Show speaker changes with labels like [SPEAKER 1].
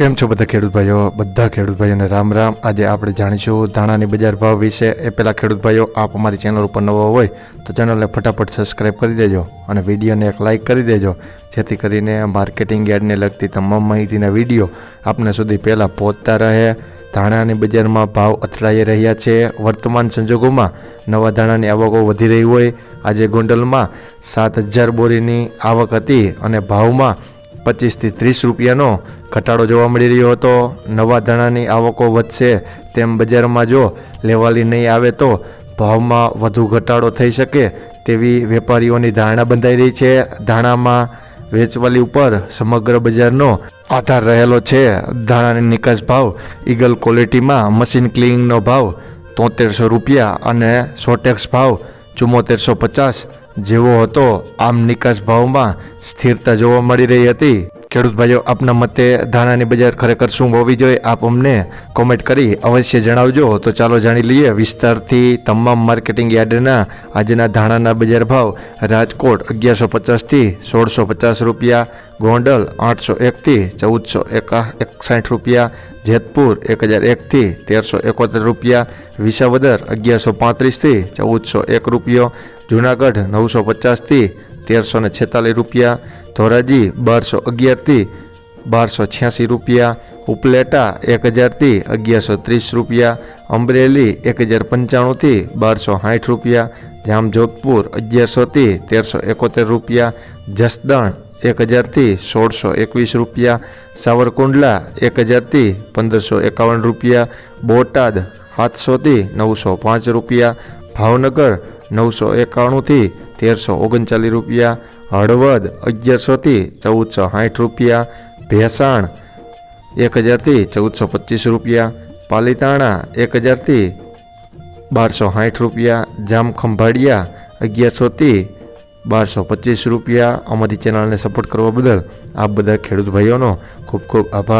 [SPEAKER 1] કેમ છો બધા ખેડૂત ભાઈઓ? બધા ખેડૂત ભાઈઓને રામ રામ. આજે આપણે જાણીશું ધાણાની બજાર ભાવ વિશે. એ પહેલાં ખેડૂત ભાઈઓ, આપ અમારી ચેનલ ઉપર નવો હોય તો ચેનલને ફટાફટ સબસ્ક્રાઈબ કરી દેજો અને વિડીયોને એક લાઇક કરી દેજો. જેથી કરીને માર્કેટિંગ યાર્ડને લગતી તમામ માહિતીના વીડિયો આપને સુધી પહેલાં પહોંચતા રહે. ધાણાની બજારમાં ભાવ અથડાઈ રહ્યા છે. વર્તમાન સંજોગોમાં નવા ધાણાની આવકો વધી રહી હોય. આજે ગોંડલમાં સાત હજાર બોરીની આવક હતી અને ભાવમાં પચીસથી ત્રીસ રૂપિયાનો ઘટાડો જોવા મળી રહ્યો હતો. નવા ધાણાની આવકો વધશે તેમ બજારમાં જો લેવાલી નહીં આવે તો ભાવમાં વધુ ઘટાડો થઈ શકે તેવી વેપારીઓની ધારણા બંધાઈ રહી છે. ધાણામાં વેચવાલી ઉપર સમગ્ર બજારનો આધાર રહેલો છે. ધાણાની નિકાસ ભાવ ઈગલ ક્વોલિટીમાં મશીન ક્લિનિંગનો ભાવ તોતેરસો રૂપિયા અને સોટેક્સ ભાવ ચુમ્મોતેરસો પચાસ જેવો હતો, આમ નિકાસ ભાવમાં સ્થિરતા જોવા મળી રહી હતી. ખેડૂત ભાઈઓ, આપના મતે ધાણાની બજાર ખરેખર શું હોવી જોઈએ, આપ અમને કોમેન્ટ કરી અવશ્ય જણાવજો. તો ચાલો જાણી લઈએ વિસ્તારથી તમામ માર્કેટિંગ યાર્ડના આજના ધાણાના બજાર ભાવ. રાજકોટ અગિયારસો પચાસથી સોળસો પચાસ રૂપિયા, ગોંડલ આઠસો એકથી ચૌદસો એકા એકસાઠ રૂપિયા, જેતપુર એક હજાર એકથી તેરસો એકોતેર રૂપિયા, વિસાવદર અગિયારસો પાંત્રીસથી ચૌદસો એક રૂપિયો જુનાગઢ નવસો પચાસથી તેરસો ને છેતાલીસ રૂપિયા, ધોરાજી બારસો અગિયારથી બારસો છ્યાસી રૂપિયા, ઉપલેટા એક હજારથી અગિયારસો ત્રીસ રૂપિયા, અમરેલી એક હજાર પંચાણુંથી બારસો સાઠ રૂપિયા, જામજોધપુર અગિયારસોથી તેરસો એકોતેર રૂપિયા, જસદણ એક હજારથી સોળસો એકવીસ રૂપિયા, સાવરકુંડલા એક હજારથી પંદરસો એકાવન રૂપિયા, બોટાદ સાતસોથી નવસો પાંચ રૂપિયા, ભાવનગર નવસો એકાણુંથી તેરસો ઓગણચાલીસ રૂપિયા, હળવદ અગિયારસોથી ચૌદસો સાઠ રૂપિયા, ભેસાણ એક હજારથી ચૌદસો પચીસ રૂપિયા, પાલીતાણા એક હજારથી બારસો સાઠ રૂપિયા, જામખંભાળિયા અગિયારસોથી બારસો પચીસ રૂપિયા. અમારી ચેનલને સપોર્ટ કરવા બદલ આપ બધા ખેડૂત ભાઈઓનો ખૂબ ખૂબ આભાર.